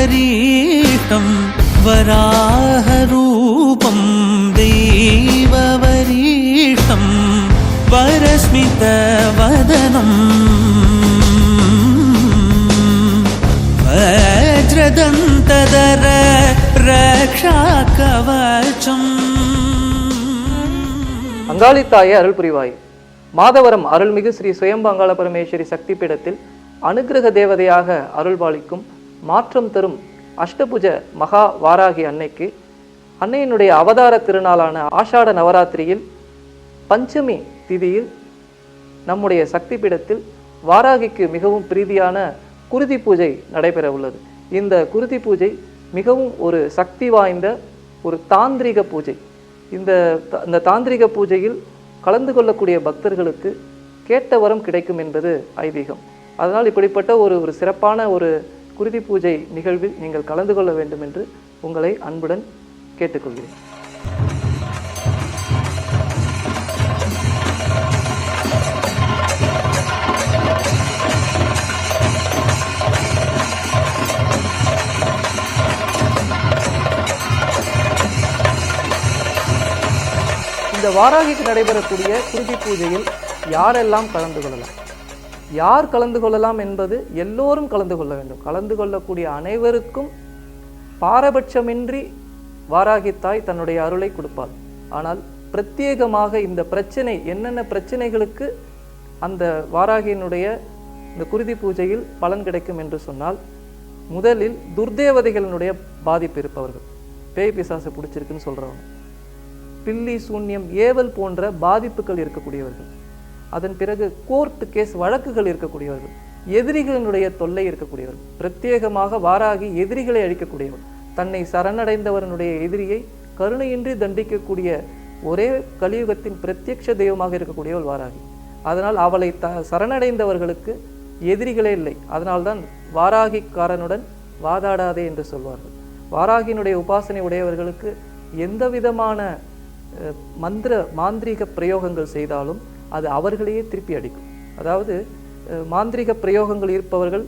वरीष्टं वराहरूपं देववरीष्टं वरस्मितवदनम् वज्रदन्तदर रक्षाकवचम् அங்காளி தாயே அருள் புரிவாய் மாதவரம் அருள்மிகு ஸ்ரீ சுயம்பங்காள பரமேஸ்வரி சக்தி பீடத்தில் அனுக்கிரக தேவதையாக அருள்பாலிக்கும் மாற்றம் தரும் அஷ்டபுஜ மகா வாராகி அன்னைக்கு அன்னையினுடைய அவதார திருநாளான ஆஷாட நவராத்திரியில் பஞ்சமி திதியில் நம்முடைய சக்தி பீடத்தில் வாராகிக்கு மிகவும் பிரீதியான குருதி பூஜை நடைபெற உள்ளது. இந்த குருதி பூஜை மிகவும் ஒரு சக்தி வாய்ந்த ஒரு தாந்திரிக பூஜை. இந்த த- இந்த தாந்திரிக பூஜையில் கலந்து கொள்ளக்கூடிய பக்தர்களுக்கு கேட்ட வரம் கிடைக்கும் என்பது ஐதீகம். அதனால் இப்படிப்பட்ட ஒரு ஒரு சிறப்பான ஒரு குருதி பூஜை நிகழ்வில் நீங்கள் கலந்து கொள்ள வேண்டும் என்று உங்களை அன்புடன் கேட்டுக்கொள்கிறேன். இந்த வாராகிக்கு நடைபெறக்கூடிய குருதி பூஜையில் யாரெல்லாம் கலந்து கொள்ளலாம்? யார் கலந்து கொள்ளலாம் என்பது எல்லோரும் கலந்து கொள்ள வேண்டும். கலந்து கொள்ளக்கூடிய அனைவருக்கும் பாரபட்சமின்றி வாராகி தாய் தன்னுடைய அருளை கொடுப்பாள். ஆனால் பிரத்யேகமாக இந்த பிரச்சனை என்னென்ன பிரச்சனைகளுக்கு அந்த வாராகியினுடைய இந்த குருதி பூஜையில் பலன் கிடைக்கும் என்று சொன்னால் முதலில் துர்தேவதைகளினுடைய பாதிப்பு இருப்பவர்கள். பேய் பிசாசு பிடிச்சிருக்குன்னு சொல்கிறவங்க பில்லி சூன்யம் ஏவல் போன்ற பாதிப்புகள் இருக்கக்கூடியவர்கள். அதன் பிறகு கோர்ட் கேஸ் வழக்குகள் இருக்கக்கூடியவர்கள் எதிரிகளினுடைய தொல்லை இருக்கக்கூடியவர்கள் பிரத்யேகமாக வாராகி எதிரிகளை அழிக்கக்கூடியவர் தன்னை சரணடைந்தவனுடைய எதிரியை கருணையின்றி தண்டிக்கக்கூடிய ஒரே கலியுகத்தின் பிரத்யக்ஷ தெய்வமாக இருக்கக்கூடியவள் வாராகி. அதனால் அவளை த சரணடைந்தவர்களுக்கு எதிரிகளே இல்லை. அதனால்தான் வாராகிக்காரனுடன் வாதாடாதே என்று சொல்வார்கள். வாராகியினுடைய உபாசனை உடையவர்களுக்கு எந்த விதமான மந்திர மாந்திரீக பிரயோகங்கள் செய்தாலும் அது அவர்களையே திருப்பி அடிக்கும். அதாவது மாந்திரிக மாந்திரீக பிரயோகங்கள் இருப்பவர்கள்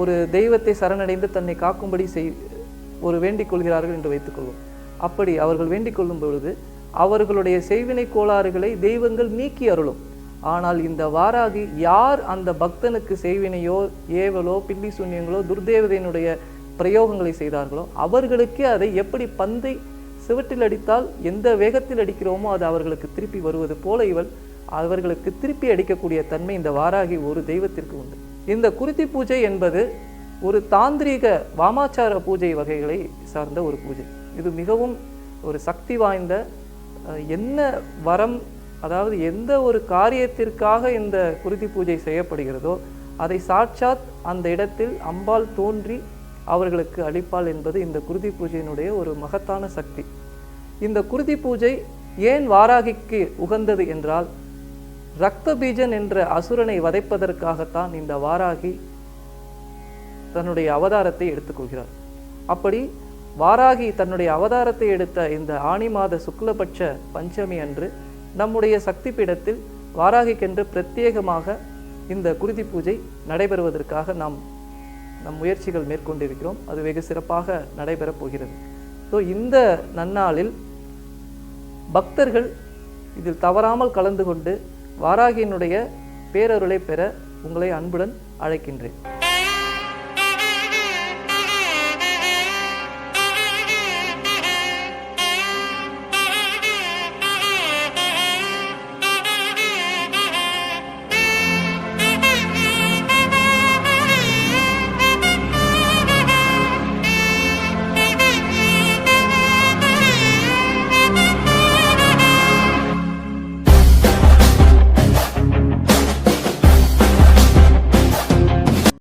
ஒரு தெய்வத்தை சரணடைந்து தன்னை காக்கும்படி செய் ஒரு வேண்டிக் கொள்கிறார்கள் என்று வைத்துக்கொள்வோம் அப்படி அவர்கள் வேண்டிக் கொள்ளும் பொழுது அவர்களுடைய செய்வினை கோளாறுகளை தெய்வங்கள் நீக்கி அருளும். ஆனால் இந்த வாராகி யார் அந்த பக்தனுக்கு செய்வினையோ ஏவலோ பில்லி சூன்யங்களோ துர்தேவதையினுடைய பிரயோகங்களை செய்தார்களோ அவர்களுக்கே அதை எப்படி பந்தை சிவற்றில் அடித்தால் எந்த வேகத்தில் அடிக்கிறோமோ அது அவர்களுக்கு திருப்பி வருவது போல இவள் அவர்களுக்கு திருப்பி அடிக்கக்கூடிய தன்மை இந்த வாராகி ஒரு தெய்வத்திற்கு உண்டு. இந்த குருதி பூஜை என்பது ஒரு தாந்திரீக வாமாச்சார பூஜை வகைகளை சார்ந்த ஒரு பூஜை. இது மிகவும் ஒரு சக்தி வாய்ந்த என்ன வரம் அதாவது எந்த ஒரு காரியத்திற்காக இந்த குருதி பூஜை செய்யப்படுகிறதோ அதை சாட்சாத் அந்த இடத்தில் அம்பாள் தோன்றி அவர்களுக்கு அளிப்பாள் என்பது இந்த குருதி பூஜையினுடைய ஒரு மகத்தான சக்தி. இந்த குருதி பூஜை ஏன் வாராகிக்கு உகந்தது என்றால் ரக்தபீஜன் என்ற அசுரனை வதைப்பதற்காகத்தான் இந்த வாராகி தன்னுடைய அவதாரத்தை எடுத்துக்கொள்கிறார். அப்படி வாராகி தன்னுடைய அவதாரத்தை எடுத்த இந்த ஆனி மாத சுக்லபட்ச பஞ்சமி அன்று நம்முடைய சக்தி பீடத்தில் வாராகிக்கென்று பிரத்யேகமாக இந்த குருதி பூஜை நடைபெறுவதற்காக நாம் நம் முயற்சிகள் மேற்கொண்டிருக்கிறோம். அது வெகு சிறப்பாக நடைபெறப் போகிறது. ஸோ இந்த நன்னாளில் பக்தர்கள் இதில் தவறாமல் கலந்து கொண்டு வாராகியினுடைய பேரருளை பெற உங்களை அன்புடன் அழைக்கின்றேன்.